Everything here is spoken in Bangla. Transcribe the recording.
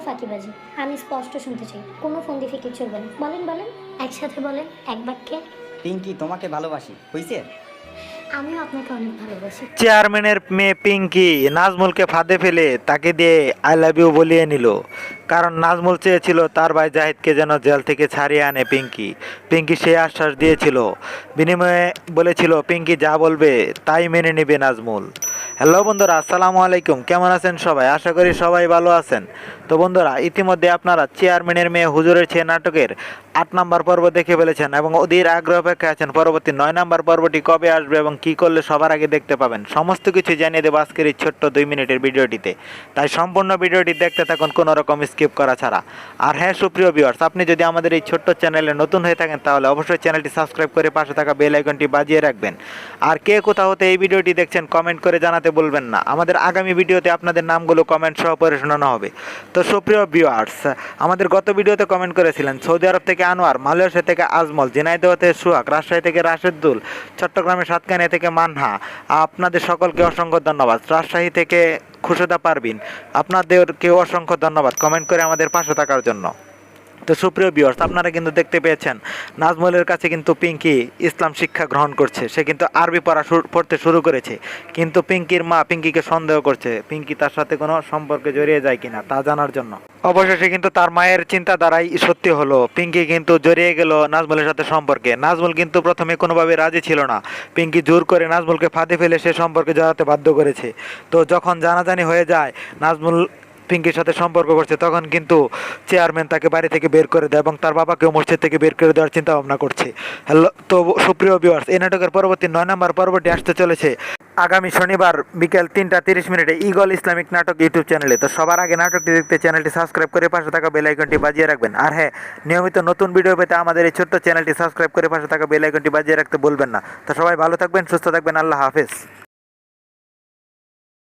ফাঁকিবাজি। আমি স্পষ্ট শুনতে চাই। কোনো ফন্দি ফিকির চলবে না। বলেন বলেন। একসাথে বলেন এক বাক্যে। পিঙ্কি তোমাকে ভালোবাসি। হইছে? আমিও আপনাকে অনেক ভালোবাসি। চেয়ারম্যানের মেয়ে পিঙ্কি নাজমুলকে ফাঁদে ফেলে তাকে দিয়ে আই লাভ ইউ বলিয়ে নিল। কারণ নাজমুল চেয়েছিল তার ভাই জাহিদকে যেন জেল থেকে ছাড়িয়ে আনে পিঙ্কি। পিঙ্কি সেই আশ্বাস দিয়েছিল। বিনিময়ে বলেছিল পিঙ্কি যা বলবে তাই মেনে নেবে নাজমুল। হ্যালো বন্ধুরা, আসসালামু আলাইকুম। কেমন আছেন সবাই? আশা করি সবাই ভালো আছেন। তো বন্ধুরা, ইতিমধ্যে আপনারা চেয়ারম্যানের মেয়ে হুজুরের ছে নাটকের আট নম্বর পর্ব দেখে ফেলেছেন এবং অধীর আগ্রহ অপেক্ষা আছেন পরবর্তী নয় নম্বর পর্বটি কবে আসবে এবং কি করলে সবার আগে দেখতে পাবেন, সমস্ত কিছু জানিয়ে দেবো আজকের এই ছোট্ট দুই মিনিটের ভিডিওটিতে। তাই সম্পূর্ণ ভিডিওটি দেখতে থাকুন, কোনো রকম স্কিপ করা ছাড়া। আর হ্যাঁ সুপ্রিয় ভিউয়ার্স আপনি যদি আমাদের এই ছোট্ট চ্যানেলে নতুন হয়ে থাকেন, তাহলে অবশ্যই চ্যানেলটি সাবস্ক্রাইব করে পাশে থাকা বেল আইকনটি বাজিয়ে রাখবেন। আর কে কোথাও হতে এই ভিডিওটি দেখছেন কমেন্ট করে জানাতে বলবেন না। আমাদের আগামী ভিডিওতে আপনাদের নামগুলো কমেন্ট সহ পড়ে শোনানো হবে। তো সুপ্রিয় ভিউয়ার্স আমাদের গত ভিডিওতে কমেন্ট করেছিলেন সৌদি আরব থেকে আনোয়ার, মালয়েশিয়া থেকে আজমল ঝিনাইদহ থেকে সুহাগ, রাজশাহী থেকে রাশেদুল চট্টগ্রামের সাতকানিয়া থেকে মানহা আপনাদের সকলকে অসংখ্য ধন্যবাদ। রাজশাহী থেকে খুশদা পারবিন আপনাদেরকে অসংখ্য ধন্যবাদ কমেন্ট করে আমাদের পাশে থাকার জন্য। তো সুপ্রিয় বিয়র্স আপনারা কিন্তু দেখতে পেয়েছেন, নাজমুলের কাছে কিন্তু পিঙ্কি ইসলাম শিক্ষা গ্রহণ করছে। সে কিন্তু আরবি পড়া পড়তে শুরু করেছে। কিন্তু পিঙ্কির মা পিঙ্কিকে সন্দেহ করছে, পিঙ্কি তার সাথে কোনো সম্পর্কে জড়িয়ে যায় কিনা তা জানার জন্য। অবশেষে কিন্তু তার মায়ের চিন্তা দ্বারাই সত্যি হলো, পিঙ্কি কিন্তু জড়িয়ে গেল নাজমুলের সাথে সম্পর্কে। নাজমুল কিন্তু প্রথমে কোনোভাবে রাজি ছিল না। পিঙ্কি জোর করে নাজমুলকে ফাঁদে ফেলে সে সম্পর্কে জড়াতে বাধ্য করেছে। তো যখন জানাজানি হয়ে যায়, নাজমুল পিঙ্কির সাথে সম্পর্ক করছে, তখন কিন্তু চেয়ারম্যান তাকে বাড়ি থেকে বের করে দেয় এবং তার বাবাকেও মসজিদ থেকে বের করে দেওয়ার চিন্তা ভাবনা করছে। হ্যালো, তো সুপ্রিয় ভিউয়ার্স এই নাটকের পরবর্তী নয় নম্বর পর্বটি আসতে চলেছে আগামী শনিবার বিকেল তিনটা তিরিশ মিনিটে ইগল ইসলামিক নাটক ইউটিউব চ্যানেলে। তো সবার আগে নাটকটি দেখতে চ্যানেলটি সাবস্ক্রাইব করে পাশে থাকা বেল আইকনটি বাজিয়ে রাখবেন। আর হ্যাঁ নিয়মিত নতুন ভিডিও পেতে আমাদের এই ছোট্ট চ্যানেলটি সাবস্ক্রাইব করে পাশে থাকা বেল আইকনটি বাজিয়ে রাখতে বলবেন না। তো সবাই ভালো থাকবেন, সুস্থ থাকবেন, আল্লাহ হাফেজ।